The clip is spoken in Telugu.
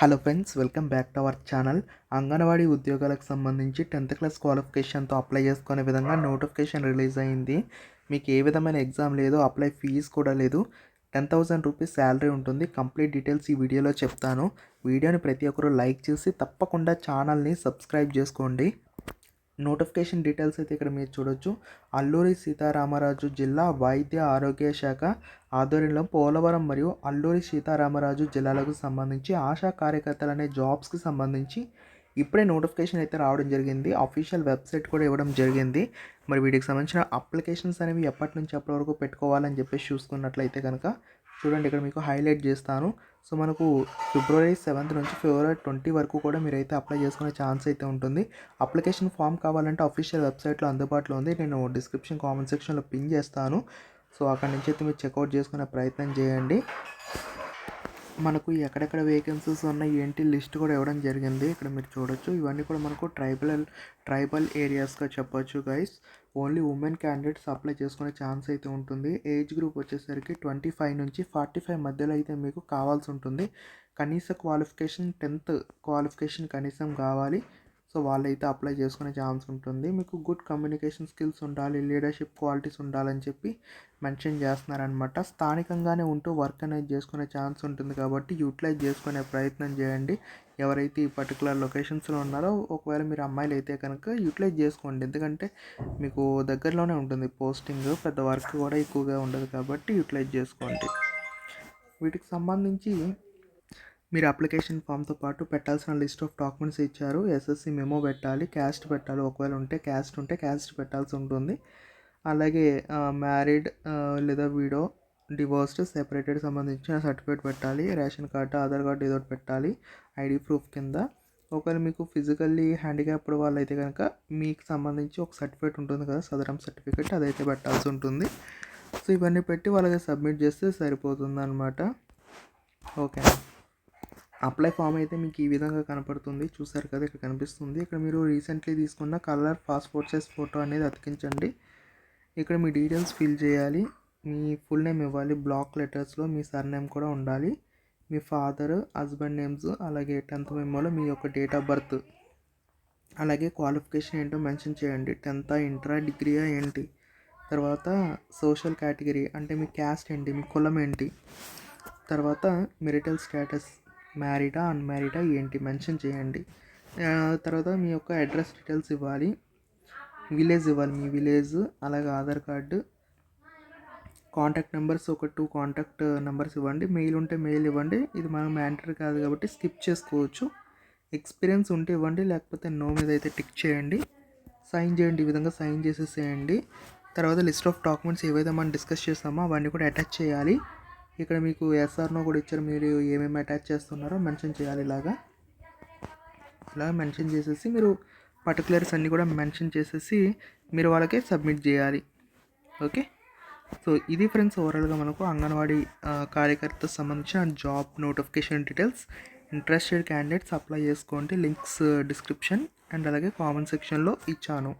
Hello friends welcome back to our channel Anganwadi ఉద్యోగాలకు సంబంధించి టెన్త్ క్లాస్ క్వాలిఫికేషన్తో అప్లై చేసుకునే విధంగా నోటిఫికేషన్ రిలీజ్ అయింది. మీకు ఏ విధమైన ఎగ్జామ్ లేదు అప్లై ఫీజు కూడా లేదు. టెన్ థౌసండ్ రూపీస్ శాలరీ ఉంటుంది. కంప్లీట్ డీటెయిల్స్ ఈ వీడియోలో చెప్తాను. వీడియోని ప్రతి ఒక్కరూ లైక్ చేసి తప్పకుండా ఛానల్ని సబ్స్క్రైబ్ చేసుకోండి. నోటిఫికేషన్ డీటెయిల్స్ అయితే ఇక్కడ మీరు చూడొచ్చు. అల్లూరి సీతారామరాజు జిల్లా వైద్య ఆరోగ్య శాఖ ఆధ్వర్యంలో పోలవరం మరియు అల్లూరి సీతారామరాజు జిల్లాలకు సంబంధించి ఆశా కార్యకర్తలు అనే జాబ్స్కి సంబంధించి ఇప్పుడే నోటిఫికేషన్ అయితే రావడం జరిగింది. అఫీషియల్ వెబ్సైట్ కూడా ఇవ్వడం జరిగింది. మరి వీటికి సంబంధించిన అప్లికేషన్స్ అనేవి ఎప్పటి నుంచి ఎప్పటి వరకు పెట్టుకోవాలని చెప్పేసి చూసుకున్నట్లయితే కనుక చూడండి ఇక్కడ మీకు హైలైట్ చేస్తాను. సో మనకు ఫిబ్రవరి సెవెంత్ నుంచి ఫిబ్రవరి ట్వంటీ వరకు కూడా మీరైతే అప్లై చేసుకునే ఛాన్స్ అయితే ఉంటుంది. అప్లికేషన్ ఫామ్ కావాలంటే అఫీషియల్ వెబ్సైట్లో అందుబాటులో ఉంది. నేను డిస్క్రిప్షన్ కామెంట్ సెక్షన్లో పిన్ చేస్తాను. సో అక్కడి నుంచి అయితే మీరు చెక్అవుట్ చేసుకునే ప్రయత్నం చేయండి. మనకు ఎక్కడెక్కడ వేకెన్సీస్ ఉన్నాయి ఏంటి లిస్ట్ కూడా ఇవ్వడం జరిగింది. ఇక్కడ మీరు చూడొచ్చు. ఇవన్నీ కూడా మనకు ట్రైబల్ ట్రైబల్ ఏరియాస్గా చెప్పొచ్చు guys only women candidates apply చేసుకునే ఛాన్స్ అయితే ఉంటుంది. ఏజ్ గ్రూప్ వచ్చేసరికి ట్వంటీ ఫైవ్ నుంచి ఫార్టీ ఫైవ్ మధ్యలో అయితే మీకు కావాల్సి ఉంటుంది. కనీస క్వాలిఫికేషన్ టెన్త్ క్వాలిఫికేషన్ కనీసం కావాలి. సో వాళ్ళైతే అప్లై చేసుకునే ఛాన్స్ ఉంటుంది. మీకు గుడ్ కమ్యూనికేషన్ స్కిల్స్ ఉండాలి లీడర్షిప్ క్వాలిటీస్ ఉండాలని చెప్పి మెన్షన్ చేస్తున్నారనమాట స్థానికంగానే ఉంటూ వర్క్ అనేది చేసుకునే ఛాన్స్ ఉంటుంది కాబట్టి యూటిలైజ్ చేసుకునే ప్రయత్నం చేయండి. ఎవరైతే ఈ పర్టికులర్ లొకేషన్స్లో ఉన్నారో ఒకవేళ మీరు అమ్మాయిలు అయితే కనుక యూటిలైజ్ చేసుకోండి. ఎందుకంటే మీకు దగ్గరలోనే ఉంటుంది పోస్టింగ్ పెద్ద వర్క్ కూడా ఎక్కువగా ఉండదు కాబట్టి యూటిలైజ్ చేసుకోండి. వీటికి సంబంధించి మీరు అప్లికేషన్ ఫామ్తో పాటు పెట్టాల్సిన లిస్ట్ ఆఫ్ డాక్యుమెంట్స్ ఇచ్చారు. ఎస్ఎస్సి మెమో పెట్టాలి క్యాస్ట్ పెట్టాలి. ఒకవేళ ఉంటే క్యాస్ట్ ఉంటే క్యాస్ట్ పెట్టాల్సి ఉంటుంది. అలాగే మ్యారీడ్ లేదా వీడో డివోర్స్డ్ సెపరేటెడ్ సంబంధించిన సర్టిఫికేట్ పెట్టాలి. రేషన్ కార్డు ఆధార్ కార్డు ఏదో పెట్టాలి. ఐడి ప్రూఫ్ కింద. ఒకవేళ మీకు ఫిజికల్లీ హ్యాండిక్యాప్డ్ వాళ్ళు అయితే కనుక మీకు సంబంధించి ఒక సర్టిఫికేట్ ఉంటుంది కదా సదరం సర్టిఫికేట్ అదైతే పెట్టాల్సి ఉంటుంది. సో ఇవన్నీ పెట్టి వాళ్ళకి సబ్మిట్ చేస్తే సరిపోతుంది అనమాట ఓకే అప్లై ఫామ్ అయితే మీకు ఈ విధంగా కనపడుతుంది. చూసారు కదా ఇక్కడ కనిపిస్తుంది. ఇక్కడ మీరు రీసెంట్లీ తీసుకున్న కలర్ పాస్పోర్ట్ సైజ్ ఫోటో అనేది అతికించండి. ఇక్కడ మీ డీటెయిల్స్ ఫిల్ చేయాలి. మీ ఫుల్ నేమ్ ఇవ్వాలి. బ్లాక్ లెటర్స్లో మీ సర్ నేమ్ కూడా ఉండాలి. మీ ఫాదర్ హస్బెండ్ నేమ్స్ అలాగే టెన్త్ మెమోలో మీ యొక్క డేట్ ఆఫ్ బర్త్ అలాగే క్వాలిఫికేషన్ ఏంటో మెన్షన్ చేయండి. టెన్త్ ఇంటరా డిగ్రీయా ఏంటి? తర్వాత సోషల్ కేటగిరీ అంటే మీ క్యాస్ట్ ఏంటి? మీ కులం ఏంటి? తర్వాత మెరిటల్ స్టేటస్ మ్యారీడా అన్మ్యారీడా ఏంటి? మెన్షన్ చేయండి. తర్వాత మీ యొక్క అడ్రస్ డీటెయిల్స్ ఇవ్వాలి. విలేజ్ ఇవ్వాలి మీ విలేజ్ అలాగే ఆధార్ కార్డు కాంటాక్ట్ నెంబర్స్ ఒక టూ కాంటాక్ట్ నెంబర్స్ ఇవ్వండి. మెయిల్ ఉంటే మెయిల్ ఇవ్వండి. ఇది మనం మ్యాండరీ కాదు కాబట్టి స్కిప్ చేసుకోవచ్చు. ఎక్స్పీరియన్స్ ఉంటే ఇవ్వండి లేకపోతే నో మీద అయితే టిక్ చేయండి. సైన్ చేయండి ఈ విధంగా సైన్ చేసేసేయండి. తర్వాత లిస్ట్ ఆఫ్ డాక్యుమెంట్స్ ఏవైతే మనం డిస్కస్ చేస్తామో అవన్నీ కూడా అటాచ్ చేయాలి. ఇక్కడ మీకు ఎస్ఆర్నో కూడా ఇచ్చారు. మీరు ఏమేమి అటాచ్ చేస్తున్నారో మెన్షన్ చేయాలి ఇలాగా. ఇలా మెన్షన్ చేసేసి మీరు పర్టికులర్స్ అన్నీ కూడా మెన్షన్ చేసేసి మీరు వాళ్ళకి సబ్మిట్ చేయాలి. ఓకే సో ఇది ఫ్రెండ్స్ ఓవరాల్గా మనకు అంగన్వాడీ కార్యకర్త సంబంధించిన job notification details interested candidates apply చేసుకోండి. లింక్స్ డిస్క్రిప్షన్ అండ్ అలాగే కామెంట్ సెక్షన్లో ఇచ్చాను.